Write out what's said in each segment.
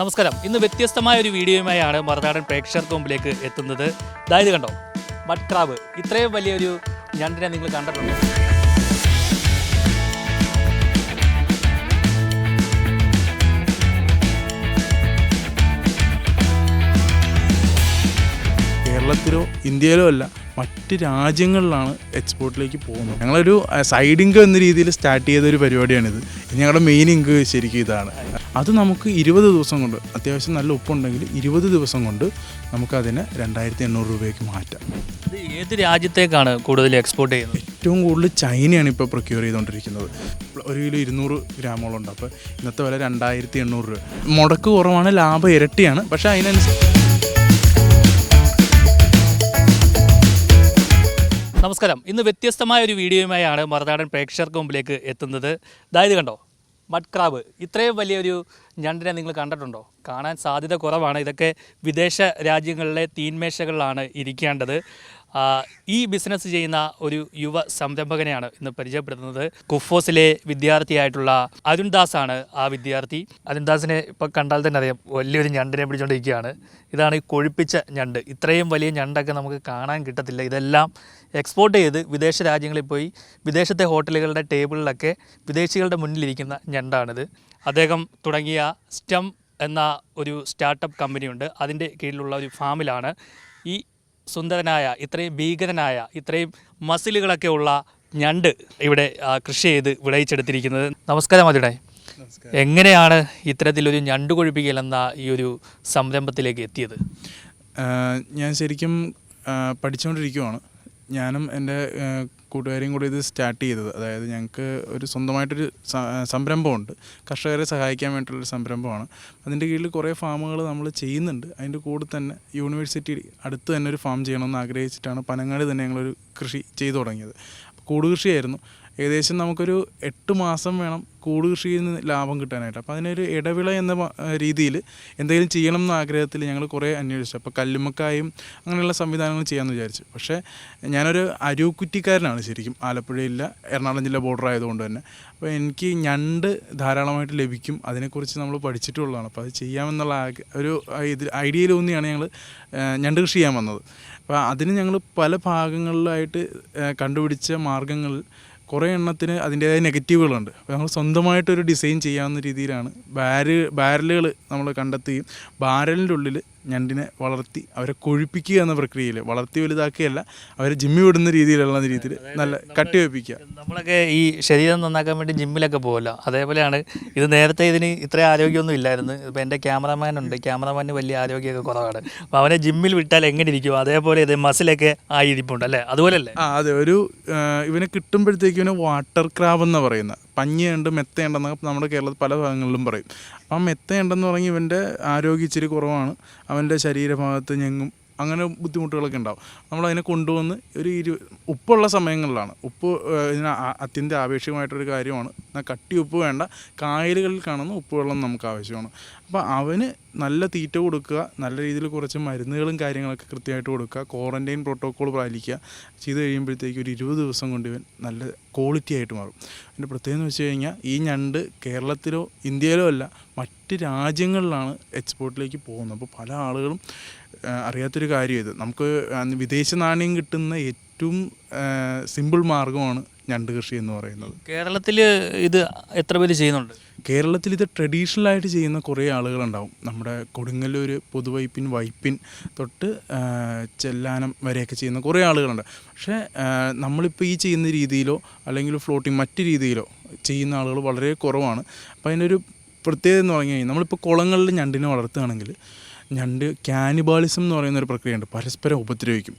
നമസ്കാരം. ഇന്ന് വ്യത്യസ്തമായ ഒരു വീഡിയോയുമായാണ് മറുനാടൻ പ്രേക്ഷകർക്ക് മുമ്പിലേക്ക് എത്തുന്നത്. അതായത് കണ്ടോ? മഡ് ക്രാബ് ഇത്രയും വലിയൊരു ഞണ്ടിനെ നിങ്ങൾ കണ്ടിട്ടുണ്ട്? കേരളത്തിലോ ഇന്ത്യയിലോ അല്ല മറ്റ് രാജ്യങ്ങളിലാണ് എക്സ്പോർട്ടിലേക്ക് പോകുന്നത്. ഞങ്ങളൊരു സൈഡ് ഇൻകം എന്ന രീതിയിൽ സ്റ്റാർട്ട് ചെയ്ത ഒരു പരിപാടിയാണിത് ഞങ്ങളുടെ മെയിൻ ഇൻകം ശരിക്കും ഇതാണ്. അത് നമുക്ക് ഇരുപത് ദിവസം കൊണ്ട് അത്യാവശ്യം നല്ല ഉപ്പുണ്ടെങ്കിൽ ഇരുപത് ദിവസം കൊണ്ട് നമുക്കതിനെ രണ്ടായിരത്തി എണ്ണൂറ് രൂപയ്ക്ക് മാറ്റാം. ഇത് ഏത് രാജ്യത്തേക്കാണ് കൂടുതൽ എക്സ്പോർട്ട് ചെയ്യുന്നത്? ഏറ്റവും കൂടുതൽ ചൈനയാണ് ഇപ്പോൾ പ്രൊക്യൂർ ചെയ്തുകൊണ്ടിരിക്കുന്നത് ഒരു കിലോ ഇരുന്നൂറ് ഗ്രാമോളം ഉണ്ട്. അപ്പോൾ ഇന്നത്തെ വില രണ്ടായിരത്തി എണ്ണൂറ് രൂപ. മുടക്ക് കുറവാണ് ലാഭം ഇരട്ടിയാണ്. പക്ഷേ അതിനനുസരിച്ച് നമസ്കാരം. ഇന്ന് വ്യത്യസ്തമായ ഒരു വീഡിയോയുമായാണ് മറുനാടൻ പ്രേക്ഷകർക്ക് മുമ്പിലേക്ക് എത്തുന്നത്. അതായത് കണ്ടോ? മഡ് ക്രാബ് ഇത്രയും വലിയൊരു ഞണ്ടിനെ നിങ്ങൾ കണ്ടിട്ടുണ്ടോ? കാണാൻ സാധ്യത കുറവാണ്. ഇതൊക്കെ വിദേശ രാജ്യങ്ങളിലെ തീന്മേശകളിലാണ് ഇരിക്കേണ്ടത്. ഈ ബിസിനസ് ചെയ്യുന്ന ഒരു യുവ സംരംഭകനെയാണ് ഇന്ന് പരിചയപ്പെടുത്തുന്നത്. കുഫോസിലെ വിദ്യാർത്ഥിയായിട്ടുള്ള അരുൺദാസ് ആണ് ആ വിദ്യാർത്ഥി. അരുൺദാസിനെ ഇപ്പോൾ കണ്ടാൽ തന്നെ അറിയാം വലിയൊരു ഞണ്ടിനെ പിടിച്ചുകൊണ്ടിരിക്കുകയാണ് ഇതാണ് ഈ കൊഴുപ്പിച്ച ഞണ്ട്. ഇത്രയും വലിയ ഞണ്ടൊക്കെ നമുക്ക് കാണാൻ കിട്ടത്തില്ല. ഇതെല്ലാം എക്സ്പോർട്ട് ചെയ്ത് വിദേശ രാജ്യങ്ങളിൽ പോയി വിദേശത്തെ ഹോട്ടലുകളുടെ ടേബിളിലൊക്കെ വിദേശികളുടെ മുന്നിലിരിക്കുന്ന ഞണ്ടാണിത്. അദ്ദേഹം തുടങ്ങിയ സ്റ്റം എന്ന ഒരു സ്റ്റാർട്ടപ്പ് കമ്പനിയുണ്ട് അതിന്റെ കീഴിലുള്ള ഒരു ഫാമിലാണ് ഈ സുന്ദരനായ ഇത്രയും ഭീകരനായ ഇത്രയും മസിലുകളൊക്കെ ഉള്ള ഞണ്ട് ഇവിടെ കൃഷി ചെയ്ത് വിളയിച്ചെടുത്തിരിക്കുന്നത്. നമസ്കാരം അതിടെ എങ്ങനെയാണ് ഇത്തരത്തിലൊരു ഞണ്ട് കൊഴിപ്പിക്കൽ എന്ന ഈ ഒരു സംരംഭത്തിലേക്ക് എത്തിയത്? ഞാൻ ശരിക്കും പഠിച്ചുകൊണ്ടിരിക്കുവാണ്. ഞാനും എന്റെ കൂട്ടുകാരെയും കൂടി ഇത് സ്റ്റാർട്ട് ചെയ്തത്. അതായത് ഞങ്ങൾക്ക് ഒരു സ്വന്തമായിട്ടൊരു സംരംഭമുണ്ട്. കർഷകരെ സഹായിക്കാൻ വേണ്ടിയിട്ടുള്ളൊരു സംരംഭമാണ്. അതിന്റെ കീഴിൽ കുറേ ഫാമുകൾ നമ്മൾ ചെയ്യുന്നുണ്ട്. അതിന്റെ കൂടെ തന്നെ യൂണിവേഴ്സിറ്റി അടുത്ത് തന്നെ ഒരു ഫാം ചെയ്യണമെന്ന് ആഗ്രഹിച്ചിട്ടാണ് പനങ്ങാടി തന്നെ ഞങ്ങളൊരു കൃഷി ചെയ്തു തുടങ്ങിയത്. കൂട് കൃഷിയായിരുന്നു. ഏകദേശം നമുക്കൊരു എട്ട് മാസം വേണം കൂട് കൃഷിയിൽ നിന്ന് ലാഭം കിട്ടാനായിട്ട്. അപ്പോൾ അതിനൊരു ഇടവിള എന്ന രീതിയിൽ എന്തെങ്കിലും ചെയ്യണം എന്ന ആഗ്രഹത്തിൽ ഞങ്ങൾ കുറേ അന്വേഷിച്ചു. അപ്പോൾ കല്ലുമ്മക്കായും അങ്ങനെയുള്ള സംവിധാനങ്ങൾ ചെയ്യാമെന്ന് വിചാരിച്ചു. പക്ഷേ ഞാനൊരു അരൂക്കുറ്റിക്കാരനാണ് ശരിക്കും. ആലപ്പുഴയില്ല എറണാകുളം ജില്ല ബോർഡർ ആയതുകൊണ്ട് തന്നെ. അപ്പോൾ എനിക്ക് ഞണ്ട് ധാരാളമായിട്ട് ലഭിക്കും. അതിനെക്കുറിച്ച് നമ്മൾ പഠിച്ചിട്ടുള്ളതാണ്. അപ്പോൾ അത് ചെയ്യാമെന്നുള്ള ഒരു ഇത് ഐഡിയയിൽ ഊന്നിയാണ് ഞങ്ങൾ ഞണ്ട് കൃഷി ചെയ്യാൻ വന്നത്. അപ്പോൾ അതിന് ഞങ്ങൾ പല ഭാഗങ്ങളിലായിട്ട് കണ്ടുപിടിച്ച മാർഗങ്ങളിൽ കുറേ എണ്ണത്തിന് അതിന്റേതായ നെഗറ്റീവുകളുണ്ട്. അപ്പോൾ നമ്മൾ സ്വന്തമായിട്ടൊരു ഡിസൈൻ ചെയ്യാവുന്ന രീതിയിലാണ് ബാര് ബാരലുകൾ നമ്മൾ കണ്ടെത്തുകയും ബാരലിന്റെ ഉള്ളിൽ ഞണ്ടിനെ വളർത്തി അവരെ കൊഴിപ്പിക്കുക എന്ന പ്രക്രിയയിൽ വളർത്തി വലുതാക്കുകയല്ല അവരെ ജിമ്മി വിടുന്ന രീതിയിലുള്ള രീതിയിൽ നല്ല കട്ടി വെപ്പിക്കുക. നമ്മളൊക്കെ ഈ ശരീരം നന്നാക്കാൻ വേണ്ടി ജിമ്മിലൊക്കെ പോകുമല്ലോ അതേപോലെയാണ് ഇത് നേരത്തെ ഇതിന് ഇത്ര ആരോഗ്യമൊന്നും ഇല്ലായിരുന്നു. ഇപ്പോൾ എന്റെ ക്യാമറമാൻ ഉണ്ട്. ക്യാമറമാന് വലിയ ആരോഗ്യമൊക്കെ കുറവാണ്. അപ്പോൾ അവനെ ജിമ്മിൽ വിട്ടാൽ എങ്ങനെ ഇരിക്കും? അതേപോലെ ഇത് മസിലൊക്കെ ആയിരിപ്പുണ്ട് അല്ലേ? അതുപോലല്ലേ? ആ അതെ. ഒരു ഇവനെ കിട്ടുമ്പോഴത്തേക്കും ഇവന് വാട്ടർ ക്രാബ് എന്ന് പറയുന്ന. പഞ്ഞിയുണ്ട് മെത്തയുണ്ടെന്നൊക്കെ നമ്മുടെ കേരളത്തിൽ പല ഭാഗങ്ങളിലും പറയും. അപ്പം മെത്തയുണ്ടെന്ന് പറഞ്ഞ് ഇവന്റെ ആരോഗ്യം ഇച്ചിരി കുറവാണ്. അവന്റെ ശരീരഭാഗത്ത് ഞെങ്ങും അങ്ങനെ ബുദ്ധിമുട്ടുകളൊക്കെ ഉണ്ടാവും. നമ്മളതിനെ കൊണ്ടുവന്ന് ഒരു ഇരു ഉപ്പുള്ള സമയങ്ങളിലാണ്. ഉപ്പ് ഇതിന് അത്യന്തം ആവശ്യമായിട്ടൊരു കാര്യമാണ്. എന്നാൽ കട്ടി ഉപ്പ് വേണ്ട. കായലുകളിൽ കാണുന്ന ഉപ്പുവെള്ളം നമുക്ക് ആവശ്യമാണ്. അപ്പോൾ അവന് നല്ല തീറ്റ കൊടുക്കുക നല്ല രീതിയിൽ കുറച്ച് മരുന്നുകളും കാര്യങ്ങളൊക്കെ കൃത്യമായിട്ട് കൊടുക്കുക ക്വാറന്റൈൻ പ്രോട്ടോക്കോൾ പാലിക്കുക ചെയ്ത് കഴിയുമ്പോഴത്തേക്ക് ഒരു ഇരുപത് ദിവസം കൊണ്ട് ഇവൻ നല്ല ക്വാളിറ്റി ആയിട്ട് മാറും. അതിന്റെ പ്രത്യേകത എന്ന് വെച്ച് കഴിഞ്ഞാൽ ഈ ഞണ്ട് കേരളത്തിലോ ഇന്ത്യയിലോ അല്ല മറ്റ് രാജ്യങ്ങളിലാണ് എക്സ്പോർട്ടിലേക്ക് പോകുന്നത്. അപ്പോൾ പല ആളുകളും അറിയാത്തൊരു കാര്യം ഇത്. നമുക്ക് വിദേശ നാണയം കിട്ടുന്ന ഏറ്റവും സിമ്പിൾ മാർഗമാണ് ഞണ്ട് കൃഷി എന്ന് പറയുന്നത്. കേരളത്തിൽ ഇത് എത്ര പേര് ചെയ്യുന്നുണ്ട്? കേരളത്തിൽ ഇത് ട്രഡീഷണൽ ആയിട്ട് ചെയ്യുന്ന കുറേ ആളുകളുണ്ടാവും. നമ്മുടെ കൊടുങ്ങല്ലൂർ പൊതുവൈപ്പിൻ വൈപ്പിൻ തൊട്ട് ചെല്ലാനം വരെയൊക്കെ ചെയ്യുന്ന കുറേ ആളുകളുണ്ട്. പക്ഷേ നമ്മളിപ്പോൾ ഈ ചെയ്യുന്ന രീതിയിലോ അല്ലെങ്കിൽ ഫ്ലോട്ടിങ് മറ്റു രീതിയിലോ ചെയ്യുന്ന ആളുകൾ വളരെ കുറവാണ്. അപ്പോൾ അതിനൊരു പ്രത്യേകത എന്ന് പറഞ്ഞു കഴിഞ്ഞാൽ നമ്മളിപ്പോൾ കുളങ്ങളിൽ ഞണ്ടിനെ വളർത്തുകയാണെങ്കിൽ ഞണ്ട് ക്യാനിബാളിസം എന്ന് പറയുന്ന ഒരു പ്രക്രിയയുണ്ട്. പരസ്പരം ഉപദ്രവിക്കും.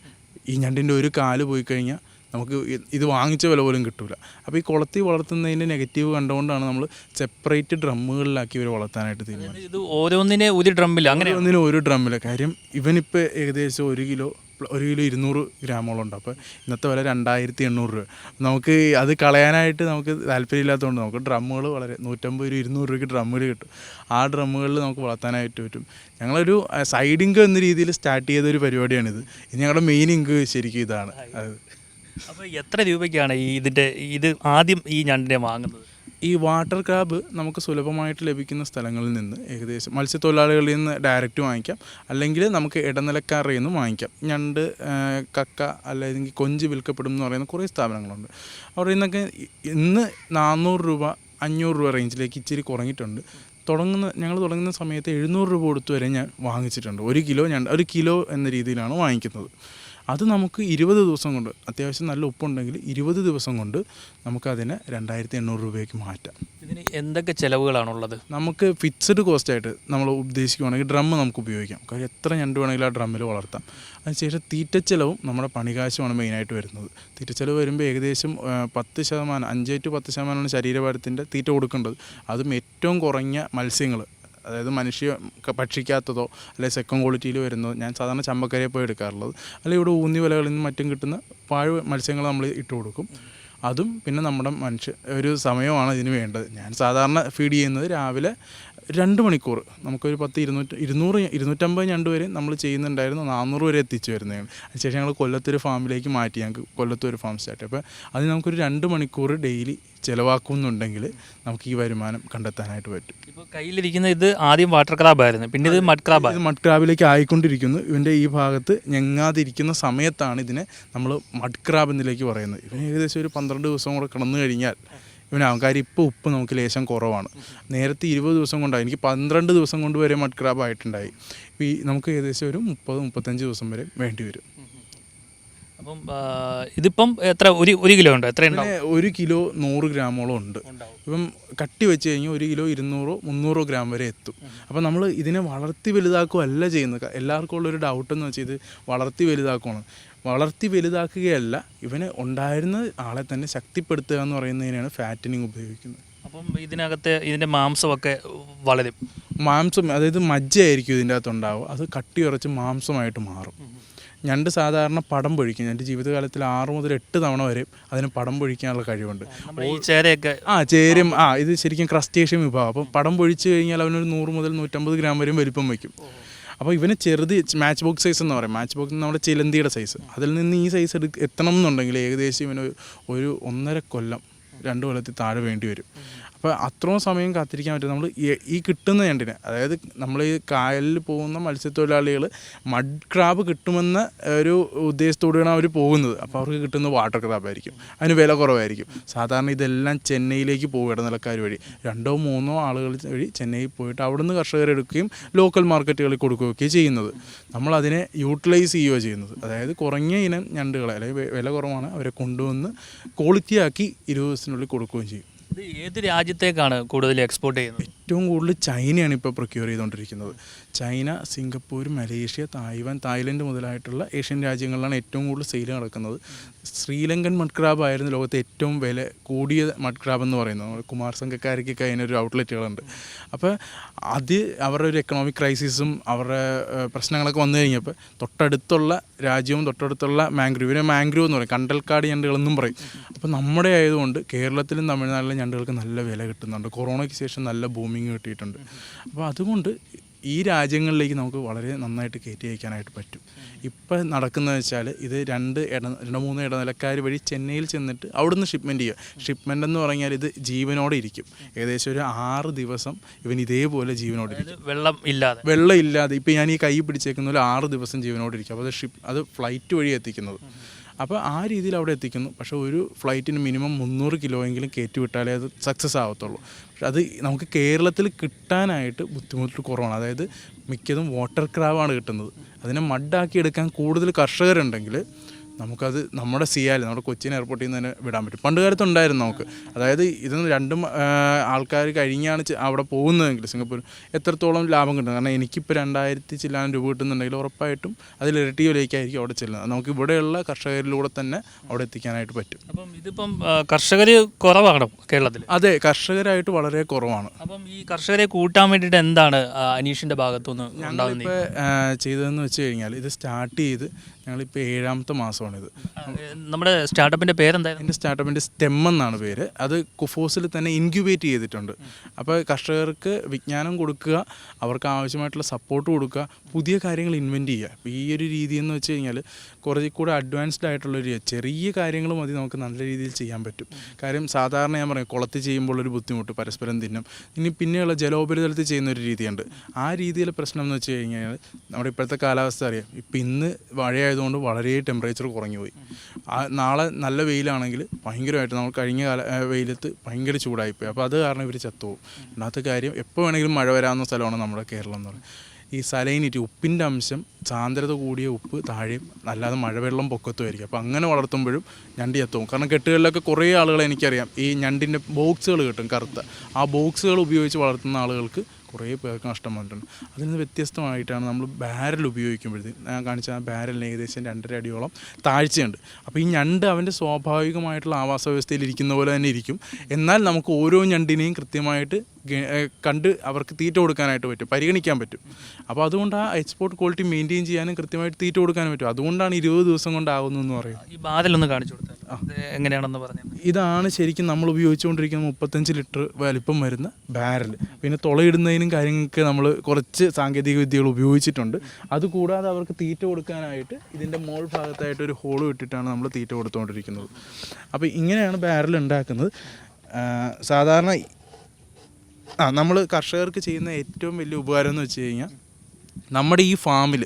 ഈ ഞണ്ടിന്റെ ഒരു കാൽ പോയി കഴിഞ്ഞാൽ നമുക്ക് ഇത് വാങ്ങിച്ച വില പോലും കിട്ടില്ല അപ്പോൾ ഈ കുളത്തിൽ വളർത്തുന്നതിന്റെ നെഗറ്റീവ് കണ്ടുകൊണ്ടാണ് നമ്മൾ സെപ്പറേറ്റ് ഡ്രമ്മുകളിലാക്കി ഇവർ വളർത്താനായിട്ട് തീരുമാനിച്ചത്. ഇത് ഓരോന്നിനെ ഒരു ഡ്രമ്മിൽ അങ്ങനെ ഒന്നിനും ഒരു ഡ്രമ്മിൽ കാര്യം ഇവനിപ്പോൾ ഏകദേശം ഒരു കിലോ ഒരു കിലോ ഇരുന്നൂറ് ഗ്രാമോളം ഉണ്ട്. അപ്പോൾ ഇന്നത്തെ വില രണ്ടായിരത്തി എണ്ണൂറ് രൂപ. നമുക്ക് അത് കളയാനായിട്ട് നമുക്ക് താല്പര്യമില്ലാത്തതുകൊണ്ട് നമുക്ക് ഡ്രമ്മുകൾ വളരെ നൂറ്റമ്പത് രൂപ ഇരുന്നൂറ് രൂപയ്ക്ക് ഡ്രമ്മുകൾ കിട്ടും. ആ ഡ്രമ്മുകളിൽ നമുക്ക് വളർത്താനായിട്ട് പറ്റും. ഞങ്ങളൊരു സൈഡ് ഇൻകം എന്ന രീതിയിൽ സ്റ്റാർട്ട് ചെയ്ത ഒരു പരിപാടിയാണിത്. ഇത് ഞങ്ങളുടെ മെയിൻ ഇൻകം ശരിക്കും ഇതാണ്. അത്. അപ്പോൾ എത്ര രൂപയ്ക്കാണ് ഈ ഇതിന്റെ ഇത് ആദ്യം ഈ ഞണ്ടിനെ വാങ്ങുന്നത്? ഈ വാട്ടർ ക്രാബ് നമുക്ക് സുലഭമായിട്ട് ലഭിക്കുന്ന സ്ഥലങ്ങളിൽ നിന്ന് ഏകദേശം മത്സ്യത്തൊഴിലാളികളിൽ നിന്ന് ഡയറക്റ്റ് വാങ്ങിക്കാം. അല്ലെങ്കിൽ നമുക്ക് ഇടനിലക്കാരിൽ നിന്നും വാങ്ങിക്കാം. ഞണ്ട് കക്ക അല്ലെങ്കിൽ കൊഞ്ച് വിൽക്കപ്പെടും എന്ന് പറയുന്ന കുറേ സ്ഥാപനങ്ങളുണ്ട്. അവിടെ നിന്നൊക്കെ ഇന്ന് നാനൂറ് രൂപ അഞ്ഞൂറ് രൂപ റേഞ്ചിലേക്ക് ഇച്ചിരി കുറഞ്ഞിട്ടുണ്ട്. തുടങ്ങുന്ന ഞങ്ങൾ തുടങ്ങുന്ന സമയത്ത് എഴുന്നൂറ് രൂപ കൊടുത്തു വരെ ഞാൻ വാങ്ങിച്ചിട്ടുണ്ട്. ഒരു കിലോ ഞണ്ട് ഒരു കിലോ എന്ന രീതിയിലാണ് വാങ്ങിക്കുന്നത്. അത് നമുക്ക് ഇരുപത് ദിവസം കൊണ്ട് അത്യാവശ്യം നല്ല ഉപ്പുണ്ടെങ്കിൽ ഇരുപത് ദിവസം കൊണ്ട് നമുക്കതിനെ രണ്ടായിരത്തി എണ്ണൂറ് രൂപയ്ക്ക് മാറ്റാം. ഇതിന് എന്തൊക്കെ ചിലവുകളാണുള്ളത്? നമുക്ക് ഫിക്സഡ് കോസ്റ്റ് ആയിട്ട് നമ്മൾ ഉദ്ദേശിക്കുകയാണെങ്കിൽ ഡ്രം നമുക്ക് ഉപയോഗിക്കാം. കാര്യം എത്ര ഞണ്ട് വേണമെങ്കിലും ആ ഡ്രമ്മിൽ വളർത്താം. അതിനുശേഷം തീറ്റച്ചെലവും നമ്മുടെ പണികാശമാണ് മെയിനായിട്ട് വരുന്നത്. തീറ്റച്ചെലവ് വരുമ്പോൾ ഏകദേശം പത്ത് ശതമാനം അഞ്ച് ടു പത്ത് ശതമാനമാണ് ശരീരഭാരത്തിന്റെ തീറ്റ കൊടുക്കേണ്ടത്. അതും ഏറ്റവും കുറഞ്ഞ മത്സ്യങ്ങൾ അതായത് മനുഷ്യ ഭക്ഷിക്കാത്തതോ അല്ലെങ്കിൽ സെക്കൻഡ് ക്വാളിറ്റിയിൽ വരുന്നതോ ഞാൻ സാധാരണ ചമ്പക്കരയെ പോയി എടുക്കാറുള്ളത്. അല്ലെങ്കിൽ ഇവിടെ ഊന്നി വിലകളിൽ നിന്ന് മറ്റും കിട്ടുന്ന പാഴ് മത്സ്യങ്ങൾ നമ്മൾ ഇട്ട് കൊടുക്കും. അതും പിന്നെ നമ്മുടെ മനുഷ്യ ഒരു സമയമാണ് ഇതിന് വേണ്ടത്. ഞാൻ സാധാരണ ഫീഡ് ചെയ്യുന്നത് രാവിലെ രണ്ട് മണിക്കൂർ. നമുക്കൊരു പത്ത് ഇരുന്നൂറ്റി ഇരുന്നൂറ് ഇരുന്നൂറ്റമ്പത് ഞണ്ട് വരെ നമ്മൾ ചെയ്യുന്നുണ്ടായിരുന്നു. നാനൂറ് വരെ എത്തിച്ചു വരുന്നതാണ് അതിനുശേഷം ഞങ്ങൾ കൊല്ലത്തൊരു ഫാമിലേക്ക് മാറ്റി. ഞങ്ങൾക്ക് കൊല്ലത്തൊരു ഫാം സ്റ്റാർട്ട്. അപ്പോൾ അത് നമുക്കൊരു രണ്ട് മണിക്കൂർ ഡെയിലി ചിലവാക്കുന്നുണ്ടെങ്കിൽ നമുക്ക് ഈ വരുമാനം കണ്ടെത്താനായിട്ട് പറ്റും. ഇപ്പോൾ കയ്യിലിരിക്കുന്ന ഇത് ആദ്യം വാട്ടർ ക്രാബായിരുന്നു പിന്നെ ഇത് മഡ് ക്രാബ് ഇത് മഡ് ക്രാബിലേക്ക് ആയിക്കൊണ്ടിരിക്കുന്നു. ഇവന്റെ ഈ ഭാഗത്ത് ഞെങ്ങാതിരിക്കുന്ന സമയത്താണ് ഇതിനെ നമ്മൾ മഡ് ക്രാബ് എന്നിലേക്ക് പറയുന്നത്. ഇവന് ഏകദേശം ഒരു പന്ത്രണ്ട് ദിവസം കൂടെ കിടന്നു കഴിഞ്ഞാൽ ഇവനാവും കാര്യം ഇപ്പോൾ ഉപ്പ് നമുക്ക് ലേശം കുറവാണ്. നേരത്തെ ഇരുപത് ദിവസം കൊണ്ടായി എനിക്ക് പന്ത്രണ്ട് ദിവസം കൊണ്ട് വരെ മഡ് ക്രാബ് ആയിട്ടുണ്ടായി. ഈ നമുക്ക് ഏകദേശം ഒരു മുപ്പത് മുപ്പത്തഞ്ച് ദിവസം വരെ വേണ്ടി വരും. അപ്പം ഇതിപ്പം എത്ര ഒരു ഒരു കിലോ ഉണ്ടോ? എത്ര ഒരു കിലോ നൂറ് ഗ്രാമോളം ഉണ്ട്. ഇപ്പം കട്ടി വെച്ച് കഴിഞ്ഞാൽ ഒരു കിലോ ഇരുന്നൂറോ മുന്നൂറോ ഗ്രാം വരെ എത്തും. അപ്പം നമ്മൾ ഇതിനെ വളർത്തി വലുതാക്കുകയല്ല ചെയ്യുന്നത്. എല്ലാവർക്കും ഉള്ളൊരു ഡൗട്ട് എന്ന് വെച്ചാൽ ഇത് വളർത്തി വലുതാക്കുകയാണ് വളർത്തി വലുതാക്കുകയല്ല ഇവന് ഉണ്ടായിരുന്ന ആളെ തന്നെ ശക്തിപ്പെടുത്തുക എന്ന് പറയുന്നതിനാണ് ഫാറ്റനിങ് ഉപയോഗിക്കുന്നത്. അപ്പം ഇതിനകത്ത് ഇതിന്റെ മാംസമൊക്കെ വളരും. മാംസം അതായത് മജ്ജയായിരിക്കും ഇതിന്റെ അകത്ത് ഉണ്ടാവുക. അത് കട്ടി ഉറച്ച് മാംസമായിട്ട് മാറും. ഞണ്ട് സാധാരണ പടം പൊഴിക്കും. എന്റെ ജീവിതകാലത്തിൽ ആറ് മുതൽ എട്ട് തവണ വരെ അതിന് പടം പൊഴിക്കാനുള്ള കഴിവുണ്ട്. ചേരയൊക്കെ ആ ചേരും ആ ഇത് ശരിക്കും ക്രസ്റ്റേഷ്യൻ വിഭാഗം അപ്പം പടം പൊഴിച്ച് കഴിഞ്ഞാൽ അവനൊരു നൂറ് മുതൽ നൂറ്റമ്പത് ഗ്രാം വരെയും വലിപ്പം വയ്ക്കും. അപ്പോൾ ഇവന് ചെറുത് മാച്ച് ബോക്സ് സൈസ് എന്ന് പറയും. മാച്ച് ബോക്സ് നമ്മുടെ ചിലന്തിയുടെ സൈസ് അതിൽ നിന്ന് ഈ സൈസ് എടുക്ക എത്തണം എന്നുണ്ടെങ്കിൽ ഏകദേശം ഇവന് ഒരു ഒന്നര കൊല്ലം രണ്ട് കൊല്ലത്തിൽ താഴെ വേണ്ടി വരും. അപ്പോൾ അത്രയും സമയം കാത്തിരിക്കാൻ പറ്റും. നമ്മൾ ഈ കിട്ടുന്ന ഞണ്ടിനെ. അതായത് നമ്മൾ ഈ കായലിൽ പോകുന്ന മത്സ്യത്തൊഴിലാളികൾ മഡ് ക്രാബ് കിട്ടുമെന്ന ഒരു ഉദ്ദേശത്തോടെയാണ് അവർ പോകുന്നത്. അപ്പോൾ അവർക്ക് കിട്ടുന്ന വാട്ടർ ക്രാബായിരിക്കും അതിന് വില കുറവായിരിക്കും. സാധാരണ ഇതെല്ലാം ചെന്നൈയിലേക്ക് പോകും ഇടനിലക്കാർ വഴി. രണ്ടോ മൂന്നോ ആളുകൾ വഴി ചെന്നൈയിൽ പോയിട്ട് അവിടുന്ന് കർഷകർ എടുക്കുകയും ലോക്കൽ മാർക്കറ്റുകളിൽ കൊടുക്കുകയൊക്കെ ചെയ്യുന്നത്. നമ്മൾ അതിനെ യൂട്ടിലൈസ് ചെയ്യുകയോ ചെയ്യുന്നത്. അതായത് കുറഞ്ഞ ഇനം ഞണ്ടുകളെ അല്ലെങ്കിൽ വില കുറവാണ് അവരെ കൊണ്ടുവന്ന് ക്വാളിറ്റിയാക്കി ഇരുപത് ദിവസത്തിനുള്ളിൽ കൊടുക്കുകയും ചെയ്യും. ഏത് രാജ്യത്തേക്കാണ് കൂടുതൽ എക്സ്പോർട്ട് ചെയ്യുന്നത്? ഏറ്റവും കൂടുതൽ ചൈനയാണ് ഇപ്പോൾ പ്രൊക്യൂർ ചെയ്തുകൊണ്ടിരിക്കുന്നത്. China Singapore Malaysia Taiwan Thailand മുതലായിട്ടുള്ള Asian രാജ്യങ്ങളിലാണ് ഏറ്റവും കൂടുതൽ സെയിൽ നടക്കുന്നത്. ശ്രീലങ്കൻ മഡ്ക്രാബ് ആയിരുന്നു ലോകത്തെ ഏറ്റവും വില കൂടിയ മഡ്ക്രാബ് എന്ന് പറയുന്നത്. നമ്മുടെ കുമാർ സംഘക്കാരിക്കൊക്കെ അതിനൊരു ഔട്ട്ലെറ്റുകളുണ്ട്. അപ്പോൾ അത് അവരുടെ ഒരു എക്കണോമിക് ക്രൈസിസും അവരുടെ പ്രശ്നങ്ങളൊക്കെ വന്നു കഴിഞ്ഞപ്പോൾ തൊട്ടടുത്തുള്ള രാജ്യവും തൊട്ടടുത്തുള്ള മാംഗ്രൂവ് ഇവരെ മാംഗ്രൂവ് എന്ന് പറയും കണ്ടൽക്കാട് ഞണ്ടുകളെന്നും പറയും. അപ്പോൾ നമ്മുടെ ആയതുകൊണ്ട് കേരളത്തിലും തമിഴ്നാട്ടിലും ഞണ്ടുകൾക്ക് നല്ല വില കിട്ടുന്നുണ്ട്. കൊറോണയ്ക്ക് ശേഷം നല്ല ബൂമിങ് കിട്ടിയിട്ടുണ്ട്. അപ്പോൾ അതുകൊണ്ട് ഈ രാജ്യങ്ങളിലേക്ക് നമുക്ക് വളരെ നന്നായിട്ട് കയറ്റി അയക്കാനായിട്ട് പറ്റും. ഇപ്പം നടക്കുന്നത് വെച്ചാൽ ഇത് രണ്ട് ഇട രണ്ട് മൂന്ന് ഇടനിലക്കാർ വഴി ചെന്നൈയിൽ ചെന്നിട്ട് അവിടുന്ന് ഷിപ്മെന്റ് ചെയ്യുക. ഷിപ്മെന്റ് എന്ന് പറഞ്ഞാൽ ഇത് ജീവനോടെ ഇരിക്കും. ഏകദേശം ഒരു ആറ് ദിവസം ഇവൻ ഇതേപോലെ ജീവനോടെ ഇരിക്കും. വെള്ളം ഇല്ലാതെ. വെള്ളം ഇല്ലാതെ. ഇപ്പം ഞാൻ ഈ കൈ പിടിച്ചേക്കുന്ന ഒരു ആറ് ദിവസം ജീവനോടെ ഇരിക്കും. അപ്പോൾ അത് ഷിപ്പ് അത് ഫ്ലൈറ്റ് വഴി എത്തിക്കുന്നത്. അപ്പോൾ ആ രീതിയിൽ അവിടെ എത്തിക്കുന്നു. പക്ഷേ ഒരു ഫ്ലൈറ്റിന് മിനിമം മുന്നൂറ് കിലോ എങ്കിലും കയറ്റി വിട്ടാലേ അത് സക്സസ് ആവത്തുള്ളൂ. പക്ഷെ അത് നമുക്ക് കേരളത്തിൽ കിട്ടാനായിട്ട് ബുദ്ധിമുട്ട് കുറവാണ്. അതായത് മിക്കതും വാട്ടർ ക്രാവാണ് കിട്ടുന്നത്. അതിനെ മഡാക്കി എടുക്കാൻ കൂടുതൽ കർഷകരുണ്ടെങ്കിൽ നമുക്കത് നമ്മുടെ സിയാൽ നമ്മുടെ കൊച്ചിൻ എയർപോർട്ടിൽ നിന്ന് തന്നെ വിടാൻ പറ്റും. പണ്ട് കാലത്ത് ഉണ്ടായിരുന്നു നമുക്ക്. അതായത് ഇതൊന്ന് രണ്ടും ആൾക്കാർ കഴിഞ്ഞാണ് അവിടെ പോകുന്നതെങ്കിൽ സിംഗപ്പൂർ എത്രത്തോളം ലാഭം കിട്ടും. കാരണം എനിക്കിപ്പോൾ രണ്ടായിരത്തി ചില്ലാനം രൂപ കിട്ടുന്നുണ്ടെങ്കിൽ ഉറപ്പായിട്ടും അതിൽ ഇരട്ടി വിലയ്ക്കായിരിക്കും അവിടെ ചെല്ലുന്നത്. നമുക്ക് ഇവിടെയുള്ള കർഷകരിലൂടെ തന്നെ അവിടെ എത്തിക്കാനായിട്ട് പറ്റും. അപ്പം ഇതിപ്പം കർഷകർ കുറവാണ് കേരളത്തിൽ അതെ കർഷകരായിട്ട് വളരെ കുറവാണ്. അപ്പം ഈ കർഷകരെ കൂട്ടാൻ വേണ്ടിയിട്ട് എന്താണ് അനീഷിന്റെ ഭാഗത്തുനിന്ന് ഞങ്ങളിപ്പോൾ ചെയ്തതെന്ന് വെച്ച് കഴിഞ്ഞാൽ ഇത് സ്റ്റാർട്ട് ചെയ്ത് ഞങ്ങളിപ്പോൾ ഏഴാമത്തെ മാസമാണിത്. നമ്മുടെ സ്റ്റാർട്ടപ്പിന്റെ പേരെന്തായിരുന്നു? എന്റെ സ്റ്റാർട്ടപ്പിന്റെ സ്റ്റെം എന്നാണ് പേര്. അത് കുഫോസിൽ തന്നെ ഇൻക്യുബേറ്റ് ചെയ്തിട്ടുണ്ട്. അപ്പോൾ കർഷകർക്ക് വിജ്ഞാനം കൊടുക്കുക അവർക്ക് ആവശ്യമായിട്ടുള്ള സപ്പോർട്ട് കൊടുക്കുക പുതിയ കാര്യങ്ങൾ ഇൻവെന്റ് ചെയ്യുക. അപ്പോൾ ഈ ഒരു രീതി എന്ന് വെച്ച് കഴിഞ്ഞാൽ കുറച്ച് കൂടെ അഡ്വാൻസ്ഡ് ആയിട്ടുള്ള ഒരു ചെറിയ കാര്യങ്ങൾ മതി നമുക്ക് നല്ല രീതിയിൽ ചെയ്യാൻ പറ്റും. കാര്യം സാധാരണ ഞാൻ പറയും കുളത്തിൽ ചെയ്യുമ്പോൾ ഒരു ബുദ്ധിമുട്ട് പരസ്പരം തിന്നും. ഇനി പിന്നെയുള്ള ജലോപരിതലത്തിൽ ചെയ്യുന്ന ഒരു രീതിയുണ്ട്. ആ രീതിയിലെ പ്രശ്നം എന്ന് വെച്ച് കഴിഞ്ഞാൽ നമ്മുടെ ഇപ്പോഴത്തെ കാലാവസ്ഥ അറിയാം. ഇപ്പം ഇന്ന് മഴയായതുകൊണ്ട് വളരെ ടെമ്പറേച്ചർ കുറഞ്ഞു പോയി നാളെ നല്ല വെയിലാണെങ്കിൽ ഭയങ്കരമായിട്ട് നമ്മൾ കഴിഞ്ഞ കാല വെയിലത്ത് ഭയങ്കര ചൂടായിപ്പോയി. അപ്പോൾ അത് കാരണം ഇവർ ചത്തുപോകും. രണ്ടാമത്തെ കാര്യം എപ്പോൾ വേണമെങ്കിലും മഴ വരാവുന്ന സ്ഥലമാണ് നമ്മുടെ കേരളം എന്ന് പറയുന്നത്. ഈ സലൈനിറ്റി ഉപ്പിന്റെ അംശം സാന്ദ്രത കൂടിയ ഉപ്പ് താഴെയും അല്ലാതെ മഴവെള്ളം പൊക്കത്തുമായിരിക്കും. അപ്പോൾ അങ്ങനെ വളർത്തുമ്പോഴും ഞണ്ട് എത്തും കാരണം കെട്ടുകളിലൊക്കെ കുറേ ആളുകളെ എനിക്കറിയാം. ഈ ഞണ്ടിന്റെ ബോക്സുകൾ കിട്ടും കറുത്ത. ആ ബോക്സുകൾ ഉപയോഗിച്ച് വളർത്തുന്ന ആളുകൾക്ക് കുറേ പേർക്ക് നഷ്ടം വന്നിട്ടുണ്ട്. അതിൽ നിന്ന് വ്യത്യസ്തമായിട്ടാണ് നമ്മൾ ബാരൽ ഉപയോഗിക്കുമ്പോഴത്തേക്ക് ഞാൻ കാണിച്ച ആ ബാരലിന് ഏകദേശം രണ്ടര അടിയോളം താഴ്ചയുണ്ട്. അപ്പോൾ ഈ ഞണ്ട് അവന്റെ സ്വാഭാവികമായിട്ടുള്ള ആവാസ വ്യവസ്ഥയിൽ ഇരിക്കുന്ന പോലെ തന്നെ ഇരിക്കും. എന്നാൽ നമുക്ക് ഓരോ ഞണ്ടിനെയും കൃത്യമായിട്ട് കണ്ട് അവർക്ക് തീറ്റ കൊടുക്കാനായിട്ട് പറ്റും പരിഗണിക്കാൻ പറ്റും. അപ്പോൾ അതുകൊണ്ട് ആ എക്സ്പോർട്ട് ക്വാളിറ്റി മെയിന്റെയിൻ ചെയ്യാനും കൃത്യമായിട്ട് തീറ്റ കൊടുക്കാനും പറ്റും. അതുകൊണ്ടാണ് ഇരുപത് ദിവസം കൊണ്ടാകുന്നു എന്ന് പറയുന്നത്. ഈ ബാധലൊന്ന് കാണിച്ചു കൊടുത്താൽ എങ്ങനെയാണെന്ന് പറഞ്ഞു ഇതാണ് ശരിക്കും നമ്മൾ ഉപയോഗിച്ചുകൊണ്ടിരിക്കുന്ന മുപ്പത്തഞ്ച് ലിറ്റർ വലിപ്പം വരുന്ന ബാരൽ. പിന്നെ തുളയിടുന്നതിനും കാര്യങ്ങൾക്ക് നമ്മൾ കുറച്ച് സാങ്കേതിക വിദ്യകൾ ഉപയോഗിച്ചിട്ടുണ്ട്. അതുകൂടാതെ അവർക്ക് തീറ്റ കൊടുക്കാനായിട്ട് ഇതിന്റെ മോൾ ഭാഗത്തായിട്ട് ഒരു ഹോൾ ഇട്ടിട്ടാണ് നമ്മൾ തീറ്റ കൊടുത്തുകൊണ്ടിരിക്കുന്നത്. അപ്പോൾ ഇങ്ങനെയാണ് ബാരൽ ഉണ്ടാക്കുന്നത്. സാധാരണ ആ നമ്മൾ കർഷകർക്ക് ചെയ്യുന്ന ഏറ്റവും വലിയ ഉപകാരം എന്ന് വെച്ച് കഴിഞ്ഞാൽ നമ്മുടെ ഈ ഫാമിൽ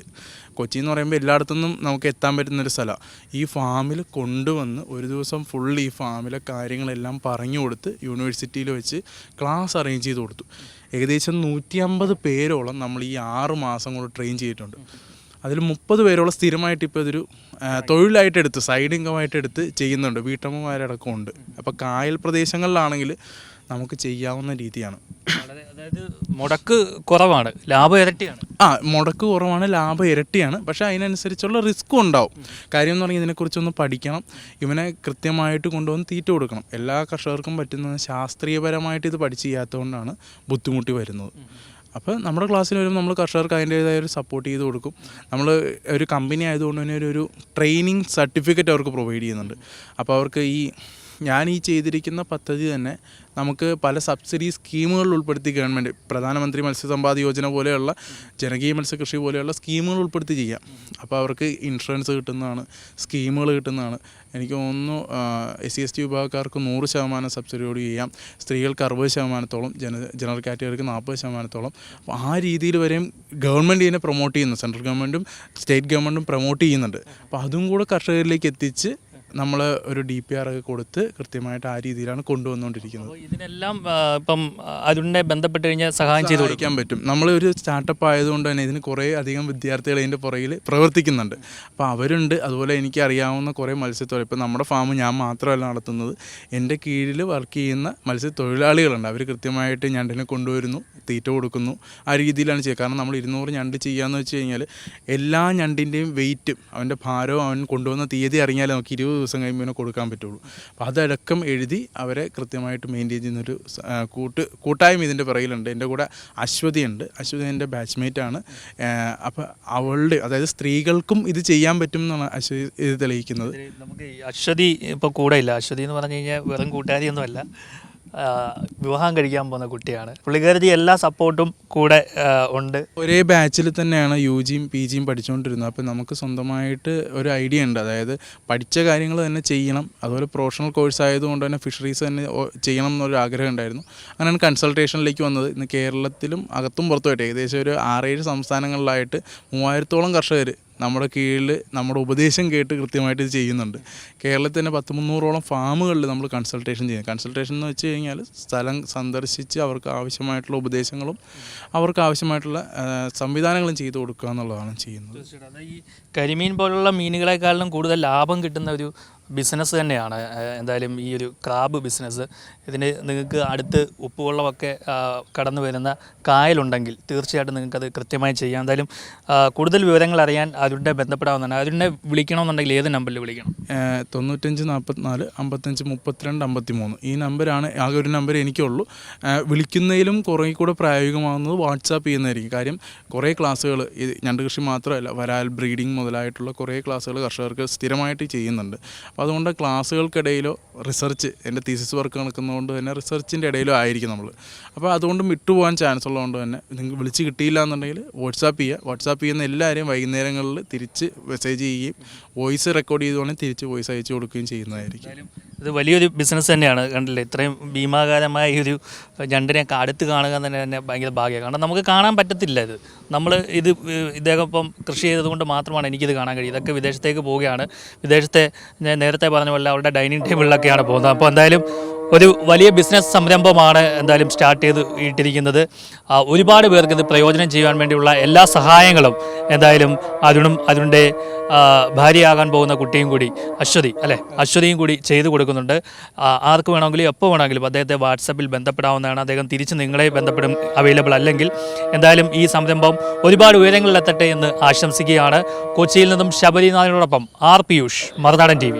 കൊച്ചി എന്ന് പറയുമ്പോൾ എല്ലായിടത്തുനിന്നും നമുക്ക് എത്താൻ പറ്റുന്നൊരു സ്ഥലമാണ് ഈ ഫാമിൽ കൊണ്ടുവന്ന് ഒരു ദിവസം ഫുൾ ഈ ഫാമിലെ കാര്യങ്ങളെല്ലാം പറഞ്ഞു കൊടുത്ത് യൂണിവേഴ്സിറ്റിയിൽ വെച്ച് ക്ലാസ് അറേഞ്ച് ചെയ്ത് കൊടുത്തു. ഏകദേശം നൂറ്റി അമ്പത് പേരോളം നമ്മൾ ഈ ആറ് മാസം കൊണ്ട് ട്രെയിൻ ചെയ്തിട്ടുണ്ട്. അതിൽ മുപ്പത് പേരോളം സ്ഥിരമായിട്ട് ഇപ്പോൾ ഇതൊരു തൊഴിലായിട്ടെടുത്ത് സൈഡ് ഇൻകമായിട്ട് എടുത്ത് ചെയ്യുന്നുണ്ട്. വീട്ടമ്മമാരടക്കം ഉണ്ട്. അപ്പോൾ കായൽ പ്രദേശങ്ങളിലാണെങ്കിൽ നമുക്ക് ചെയ്യാവുന്ന രീതിയാണ്. വളരെ അതായത് മുടക്ക് കുറവാണ് ലാഭം ഇരട്ടിയാണ്. ആ മുടക്ക് കുറവാണ് ലാഭം ഇരട്ടിയാണ്. പക്ഷേ അതിനനുസരിച്ചുള്ള റിസ്ക്കും ഉണ്ടാവും. കാര്യം എന്ന് പറഞ്ഞാൽ ഇതിനെക്കുറിച്ചൊന്ന് പഠിക്കണം. ഇവനെ കൃത്യമായിട്ട് കൊണ്ടുവന്ന് തീറ്റ കൊടുക്കണം. എല്ലാ കർഷകർക്കും പറ്റുന്ന ശാസ്ത്രീയപരമായിട്ട് ഇത് പഠിച്ച് ചെയ്യാത്തതുകൊണ്ടാണ് ബുദ്ധിമുട്ടി വരുന്നത്. അപ്പോൾ നമ്മുടെ ക്ലാസ്സിൽ വരുമ്പോൾ നമ്മൾ കർഷകർക്ക് അതിന്റേതായ ഒരു സപ്പോർട്ട് ചെയ്ത് കൊടുക്കും. നമ്മൾ ഒരു കമ്പനി ആയതുകൊണ്ട് തന്നെ ഒരു ഒരു ട്രെയിനിങ് സർട്ടിഫിക്കറ്റ് അവർക്ക് പ്രൊവൈഡ് ചെയ്യുന്നുണ്ട്. അപ്പോൾ അവർക്ക് ഈ ഞാൻ ഈ ചെയ്തിരിക്കുന്ന പദ്ധതി തന്നെ നമുക്ക് പല സബ്സിഡി സ്കീമുകളിൽ ഉൾപ്പെടുത്തി ഗവൺമെന്റ് പ്രധാനമന്ത്രി മത്സ്യസമ്പാദ യോജന പോലെയുള്ള ജനകീയ മത്സ്യകൃഷി പോലെയുള്ള സ്കീമുകൾ ഉൾപ്പെടുത്തി ചെയ്യാം. അപ്പോൾ അവർക്ക് ഇൻഷുറൻസ് കിട്ടുന്നതാണ് സ്കീമുകൾ കിട്ടുന്നതാണ്. എനിക്ക് തോന്നുന്നു എസ് സി എസ് ടി വിഭാഗക്കാർക്ക് നൂറ് ശതമാനം സബ്സിഡിയോട് ചെയ്യാം. സ്ത്രീകൾക്ക് അറുപത് ശതമാനത്തോളം ജന ജനറൽ കാറ്റഗറിക്ക് നാൽപ്പത് ശതമാനത്തോളം. അപ്പോൾ ആ രീതിയിൽ വരെയും ഗവൺമെന്റ് ഇതിനെ പ്രൊമോട്ട് ചെയ്യുന്നു. സെൻട്രൽ ഗവൺമെന്റും സ്റ്റേറ്റ് ഗവൺമെന്റും പ്രൊമോട്ട് ചെയ്യുന്നുണ്ട്. അപ്പോൾ അതും കൂടെ കർഷകരിലേക്ക് എത്തിച്ച് നമ്മൾ ഒരു ഡി പി ആർ ഒക്കെ കൊടുത്ത് കൃത്യമായിട്ട് ആ രീതിയിലാണ് കൊണ്ടുവന്നുകൊണ്ടിരിക്കുന്നത്. ഇതിനെല്ലാം ഇപ്പം അതിനെ ബന്ധപ്പെട്ട് കഴിഞ്ഞാൽ സഹായം ചെയ്ത് കൊടുക്കാൻ പറ്റും. നമ്മൾ ഒരു സ്റ്റാർട്ടപ്പ് ആയതുകൊണ്ട് തന്നെ ഇതിന് കുറേ അധികം വിദ്യാർത്ഥികൾ ഇതിന്റെ പുറകിൽ പ്രവർത്തിക്കുന്നുണ്ട്. അപ്പോൾ അവരുണ്ട്. അതുപോലെ എനിക്ക് അറിയാവുന്ന കുറേ മത്സ്യത്തൊഴിൽ ഇപ്പോൾ നമ്മുടെ ഫാം ഞാൻ മാത്രമല്ല നടത്തുന്നത്. എന്റെ കീഴിൽ വർക്ക് ചെയ്യുന്ന മത്സ്യത്തൊഴിലാളികളുണ്ട്. അവർ കൃത്യമായിട്ട് ഞണ്ടിനെ കൊണ്ടുവരുന്നു തീറ്റ കൊടുക്കുന്നു. ആ രീതിയിലാണ് ചെയ്യുക. കാരണം നമ്മൾ ഇരുന്നൂറ് ഞണ്ട് ചെയ്യാമെന്ന് വെച്ച് കഴിഞ്ഞാൽ എല്ലാ ഞണ്ടിന്റെയും വെയിറ്റും അവന്റെ ഭാരവും അവൻ കൊണ്ടുവന്ന തീയതി അറിഞ്ഞാലും നമുക്ക് ഇരുപത് ദിവസം കഴിയുമ്പോൾ കൊടുക്കാൻ പറ്റുള്ളൂ. അപ്പോൾ അതടക്കം എഴുതി അവരെ കൃത്യമായിട്ട് മെയിന്റെയിൻ ചെയ്യുന്നൊരു കൂട്ട് കൂട്ടായ്മ ഇതിന്റെ പിറകിലുണ്ട്. എന്റെ കൂടെ അശ്വതി ഉണ്ട് അശ്വതി എന്റെ ബാച്ച്മേറ്റ് ആണ്. അപ്പോൾ അവളുടെ അതായത് സ്ത്രീകൾക്കും ഇത് ചെയ്യാൻ പറ്റും എന്നാണ് അശ്വതി ഇത് തെളിയിക്കുന്നത്. നമുക്ക് അശ്വതി ഇപ്പോൾ കൂടെ ഇല്ല. അശ്വതി എന്ന് പറഞ്ഞു കഴിഞ്ഞാൽ വെറും കൂട്ടുകാരിയൊന്നുമല്ല. വിവാഹം കഴിക്കാൻ പോകുന്ന കുട്ടിയാണ്. പുള്ളിക്കാരത്തി എല്ലാ സപ്പോർട്ടും കൂടെ ഉണ്ട്. ഒരേ ബാച്ചിൽ തന്നെയാണ് യു ജിയും പി ജിയും പഠിച്ചുകൊണ്ടിരുന്നത് അപ്പോൾ നമുക്ക് സ്വന്തമായിട്ട് ഒരു ഐഡിയ ഉണ്ട്. അതായത് പഠിച്ച കാര്യങ്ങൾ തന്നെ ചെയ്യണം. അതുപോലെ പ്രൊഫഷണൽ കോഴ്സ് ആയതുകൊണ്ട് തന്നെ ഫിഷറീസ് തന്നെ ചെയ്യണം എന്നൊരു ആഗ്രഹം ഉണ്ടായിരുന്നു. അങ്ങനെയാണ് കൺസൾട്ടേഷനിലേക്ക് വന്നത്. ഇന്ന് കേരളത്തിലും അകത്തും പുറത്തുമായിട്ട് ഏകദേശം ഒരു ആറേഴ് സംസ്ഥാനങ്ങളിലായിട്ട് മൂവായിരത്തോളം കർഷകർ നമ്മുടെ കീഴിൽ നമ്മുടെ ഉപദേശം കേട്ട് കൃത്യമായിട്ട് ഇത് ചെയ്യുന്നുണ്ട്. കേരളത്തിൽ തന്നെ പത്ത് മുന്നൂറോളം ഫാമുകളിൽ നമ്മൾ കൺസൾട്ടേഷൻ ചെയ്യുന്നത് കൺസൾട്ടേഷൻ എന്ന് വെച്ച് കഴിഞ്ഞാൽ സ്ഥലം സന്ദർശിച്ച് അവർക്ക് ആവശ്യമായിട്ടുള്ള ഉപദേശങ്ങളും അവർക്ക് ആവശ്യമായിട്ടുള്ള സംവിധാനങ്ങളും ചെയ്തു കൊടുക്കുക എന്നുള്ളതാണ് ചെയ്യുന്നത്. ഈ കരിമീൻ പോലുള്ള മീനുകളെക്കാളും കൂടുതൽ ലാഭം കിട്ടുന്ന ഒരു ബിസിനസ് തന്നെയാണ്. എന്തായാലും ഈ ഒരു ക്രാബ് ബിസിനസ് ഇതിന് നിങ്ങൾക്ക് അടുത്ത് ഉപ്പുവെള്ളമൊക്കെ കടന്നു വരുന്ന കായലുണ്ടെങ്കിൽ തീർച്ചയായിട്ടും നിങ്ങൾക്കത് കൃത്യമായി ചെയ്യാം. എന്തായാലും കൂടുതൽ വിവരങ്ങൾ അറിയാൻ അരുണിനെ ബന്ധപ്പെടാവുന്നതാണ്. അരുണിനെ വിളിക്കണമെന്നുണ്ടെങ്കിൽ ഏത് നമ്പറിൽ വിളിക്കണം? തൊണ്ണൂറ്റഞ്ച് നാൽപ്പത്തിനാല് അമ്പത്തഞ്ച് മുപ്പത്തിരണ്ട് അമ്പത്തി മൂന്ന് ഈ നമ്പരാണ് ആകെ ഒരു നമ്പർ എനിക്കുള്ളൂ. വിളിക്കുന്നതിലും കുറേ കൂടെ പ്രായോഗികമാകുന്നത് വാട്സാപ്പ് ചെയ്യുന്നതായിരിക്കും. കാര്യം കുറേ ക്ലാസ്സുകൾ ഞണ്ട് കൃഷി മാത്രമല്ല വരാൽ ബ്രീഡിംഗ് മുതലായിട്ടുള്ള കുറേ ക്ലാസ്സുകൾ കർഷകർക്ക് സ്ഥിരമായിട്ട് ചെയ്യുന്നുണ്ട്. അപ്പോൾ അതുകൊണ്ട് ക്ലാസ്സുകൾക്കിടയിലോ റിസർച്ച് എന്റെ തീസിസ് വർക്ക് നടക്കുന്നതുകൊണ്ട് തന്നെ റിസർച്ചിന്റെ ഇടയിലോ ആയിരിക്കും നമ്മൾ. അപ്പോൾ അതുകൊണ്ട് വിട്ടുപോകാൻ ചാൻസ് ഉള്ളതുകൊണ്ട് തന്നെ നിങ്ങൾക്ക് വിളിച്ച് കിട്ടിയില്ല എന്നുണ്ടെങ്കിൽ വാട്സാപ്പ് ചെയ്യുക. വാട്സാപ്പ് ചെയ്യുന്ന എല്ലാവരെയും വൈകുന്നേരങ്ങളിൽ തിരിച്ച് മെസ്സേജ് ചെയ്യുകയും വോയിസ് റെക്കോർഡ് ചെയ്തുകൊണ്ട് തിരിച്ച് വോയിസ് അയച്ചു കൊടുക്കുകയും ചെയ്യുന്നതായിരിക്കും. ഇത് വലിയൊരു ബിസിനസ് തന്നെയാണ്. കണ്ടില്ലേ? ഇത്രയും ഭീമാകാരമായ ഈ ഒരു ഞണ്ടിനെ അടുത്ത് കാണുക തന്നെ തന്നെ ഭയങ്കര ഭാഗ്യമാണ്. കാരണം നമുക്ക് കാണാൻ പറ്റത്തില്ല ഇത്. നമ്മൾ ഇത് ഇദ്ദേഹം ഇപ്പം കൃഷി ചെയ്തതുകൊണ്ട് മാത്രമാണ് എനിക്കിത് കാണാൻ കഴിയും ഇതൊക്കെ വിദേശത്തേക്ക് പോവുകയാണ്. വിദേശത്തെ നേരത്തെ പറഞ്ഞ പോലെ അവരുടെ ഡൈനിങ് ടേബിളിലൊക്കെയാണ് പോകുന്നത്. അപ്പോൾ എന്തായാലും ഒരു വലിയ ബിസിനസ് സംരംഭമാണ് എന്തായാലും സ്റ്റാർട്ട് ചെയ്ത് ഇട്ടിരിക്കുന്നത്. ഒരുപാട് പേർക്ക് ഇത് പ്രയോജനം ചെയ്യാൻ വേണ്ടിയുള്ള എല്ലാ സഹായങ്ങളും എന്തായാലും അരുണും അരുണിന്റെ ഭാര്യയാകാൻ പോകുന്ന കുട്ടിയും കൂടി അശ്വതി അല്ലേ? അശ്വതിയും കൂടി ചെയ്തു കൊടുക്കുന്നുണ്ട്. ആർക്ക് വേണമെങ്കിലും എപ്പോൾ വേണമെങ്കിലും അദ്ദേഹത്തെ വാട്സപ്പിൽ ബന്ധപ്പെടാവുന്നതാണ്. അദ്ദേഹം തിരിച്ച് നിങ്ങളെ ബന്ധപ്പെടും അവൈലബിൾ അല്ലെങ്കിൽ എന്തായാലും ഈ സംരംഭം ഒരുപാട് ഉയരങ്ങളിലെത്തട്ടെ എന്ന് ആശംസിക്കുകയാണ്. കൊച്ചിയിൽ നിന്നും ശബരിനാഥിനോടൊപ്പം ആർ പിയൂഷ് മറുനാടൻ ടി